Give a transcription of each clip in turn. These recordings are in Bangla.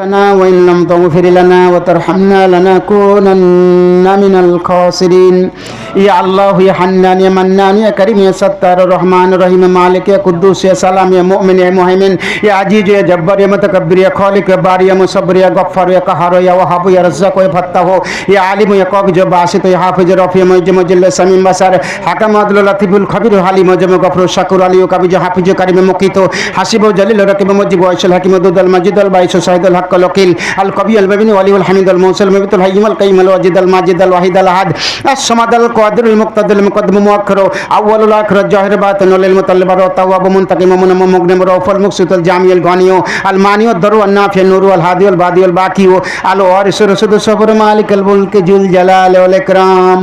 لنا وإن لم تغفر لنا وترحمنا لنكونن من الخاسرين يا الله يا حنان يا منان يا كريم يا ستار الرحمن الرحيم مالك يا قدوس يا سلام يا مؤمن يا مهيمن يا عزيز يا جبار يا متكبر يا خالق يا باري يا مصبر يا غفار يا قهار يا وهاب يا رزاق يا فتاح يا عالم يا قابض يا باسط يا حافظ يا رفيع مجد مجل سميم بصر حكم عدل لطيف الخبير حليم جم غفر شكور علي وكبير حافظ كريم مقيت حسيب جليل ركب مجيب وائشل حكيم دود المجيد البايس شاهد الحق الوكيل القوي المبين ولي الحميد الموصل المبيت الحيم القيم الواجد الماجد الواحد الاحد الصمد القادر المقتدر المقدم مؤخر اول الاخر الظاهر باطن للمطلب التواب منتقم منم مغنم رؤوف المقسط الجامع الغني الماني الضر النافع النور الهادي البادي الباقي الوارث رشد الصبر مالك الملك ذو الجلال والاكرام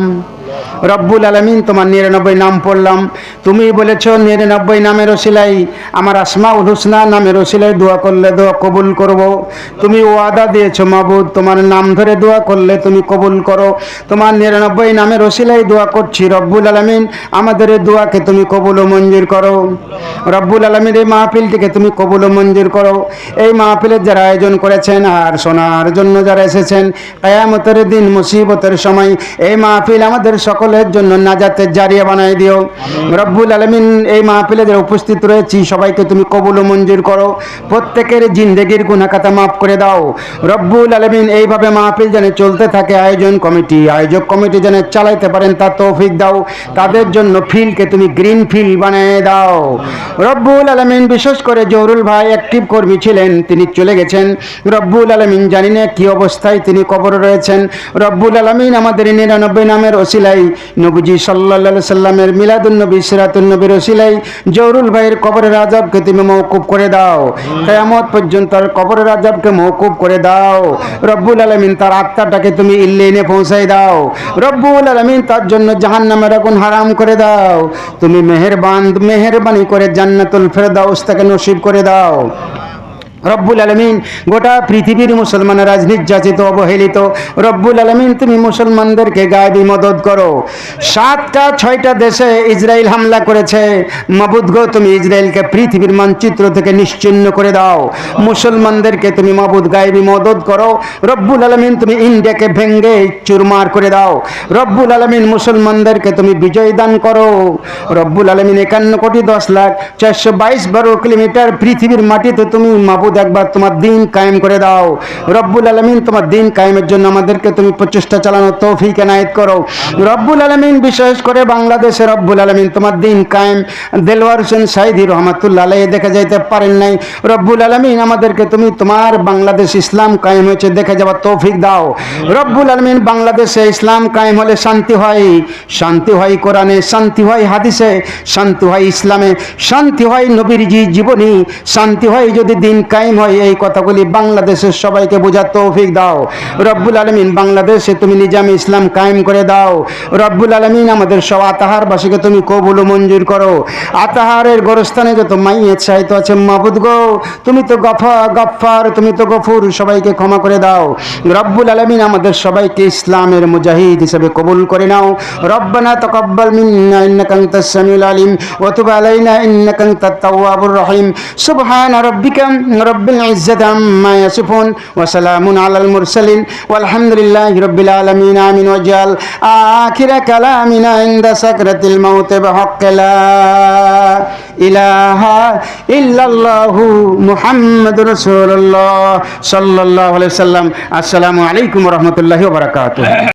রব্বুল আলমিন তোমার নিরানব্বই নাম পড়লাম। তুমি বলেছ, নিরানব্বই নামের ওসিলাই, আমার আসমা উল হুসনা নামের ওসিলাই দোয়া করলে দোয়া কবুল করব। তুমি ওয়াদা দিয়েছ, মাবুদ, তোমার নাম ধরে দোয়া করলে তুমি কবুল করো। তোমার নিরানব্বই নামের ওসিলাই দোয়া করছি, রব্বুল আলমিন, আমাদের দোয়াকে তুমি কবুল ও মঞ্জুর করো। রব্বুল আলমীর এই মাহফিলটিকে তুমি কবুল ও মঞ্জুর করো। এই মাহফিলের যারা আয়োজন করেছেন আর শোনার জন্য যারা এসেছেন, কেয়ামতের দিন, মুসিবতের সময়, এই মাহফিল আমাদের সকলের জন্য নাজাতের জারিয়া বানাই দিও। রব্বুল আলমিন এই মাহফিলে যারা উপস্থিত রয়েছি সবাইকে তুমি কবুল মঞ্জুর করো। প্রত্যেকের জিন্দেগির গুণাকাতা মাফ করে দাও। রব্বুল আলমিন এইভাবে মাহফিল যেন চলতে থাকে আয়োজন কমিটি আয়োজক কমিটি যেন চালাইতে পারেন তার তৌফিক দাও। তাদের জন্য ফিল্ডকে তুমি গ্রিন ফিল্ড বানিয়ে দাও। রব্বুল আলমিন বিশেষ করে জহরুল ভাই অ্যাক্টিভ কর্মী ছিলেন তিনি চলে গেছেন। রব্বুল আলমিন জানি না কী অবস্থায় তিনি কবরে রয়েছেন। রব্বুল আলমিন আমাদের নিরানব্বই নামের ওসিলাই নবুজি সাল্লা সাল্লামের মিলাদুন্নবী সিরাতুন্নবীর ওসিলাই জহরুল ভাইয়ের কবরের আজাবকে তুমি মৌকুব করে দাও। কেয়ামত পর্যন্ত তার কবরের আজাবকে মৌকুব করে দাও। রব্বুল আলমিন তার আত্মাটাকে তুমি ইল্লেনে পৌঁছাই দাও। রব্বুল আলমিন তার জন্য জাহান নামের আগুন হারাম করে দাও। তুমি মেহেরবান, মেহেরবানি করে জান্নাতুল ফেরদাউস তাকে নসিব করে দাও। রব্বুল আলমিন, গোটা পৃথিবীর মুসলমানের নির্যাতিত অবহেলিত। রব্বুল আলমিন, তুমি মুসলমানদেরকে গায়েবী মদত করো। সাতটা, ছয়টা দেশে ইসরায়েল হামলা করেছে। মাবুদ গো, তুমি ইসরায়েলকে পৃথিবীর মানচিত্র থেকে নিশ্চিন্ন করে দাও। মুসলমানদেরকে তুমি মাবুদ গায়েবী মদত করো। রব্বুল আলমিন, তুমি ইন্ডিয়াকে ভেঙ্গে চুরমার করে দাও। রব্বুল আলমিন, মুসলমানদেরকে তুমি বিজয় দান করো। রব্বুল আলমিন, একান্ন কোটি দশ লাখ চারশো বাইশ বারো কিলোমিটার পৃথিবীর মাটিতে তুমি মাবুদ একবার তোমার দিন কায়েম করে দাও। রব্বুল আলমিন তোমার দিন কায়েমের জন্য আমাদেরকে তুমি প্রচেষ্টা চালানো তৌফিক এনায়েত করো। রব্বুল আলমিন বিশেষ করে বাংলাদেশে রব্বুল আলমিন তোমার দিন কায়েম। দেলওয়ার হোসেন সাইদি রহমাতুল্লাহ আলাই দেখে যাইতে পারেন নাই। রব্বুল আলমিন আমাদেরকে তুমি তোমার বাংলাদেশ ইসলাম কায়েম হয়েছে দেখে যাওয়ার তৌফিক দাও। রব্বুল আলমিন বাংলাদেশে ইসলাম কায়েম হলে শান্তি হয়। শান্তি হয় কোরআনে, শান্তি হয় হাদিসে, শান্তি হয় ইসলামে, শান্তি হয় নবীরজি জীবনী, শান্তি হয় যদি দিন কায়েম হয় এই কথাগুলি বাংলাদেশের সবাইকে বোঝার তৌফিক দাও। রব্বুল আলমিন বাংলাদেশে তুমি নিজামে ইসলাম কায়েম করে দাও। রব্বুল আলমিন আমাদের সব আতাহারবাসীকে তুমি কবুল মঞ্জুর করো। আতাহারের গোরস্থানে যত মাইয়ের চাইতো আছে, মাবুদ গো, তুমি তো গফা গফার তুমি তো গফুর, সবাইকে ক্ষমা করে দাও। রব্বুল আলমিন আমাদের সবাইকে ইসলামের মুজাহিদ হিসেবে কবুল করে নাও। রব্বানা তকব্বাল মিন্না, ইন্নাকা আনতাস সামিউল আলিম, ওয়া তুব আলাইনা, ইন্নাকা আনতাত তাওয়াবুর রহিম। সুবহানা রাব্বিকা রাব্বিল ইজ্জাতি আম্মা ইয়াসিফুন ওয়া সালামুন আলাল মুরসালিন ওয়ালহামদুলিল্লাহি রাব্বিল আলামিন, আমিন ওয়াজাল আখিরা কালামিনা ইনদা সাকরাতিল মাউত বিহাক্কি লা ইলাহা ইল্লাল্লাহু মুহাম্মাদুর রাসূলুল্লাহ সাল্লাল্লাহু আলাইহি সাল্লাম আসসালামু আলাইকুম ওয়া রাহমাতুল্লাহি ওয়া বারাকাতুহু।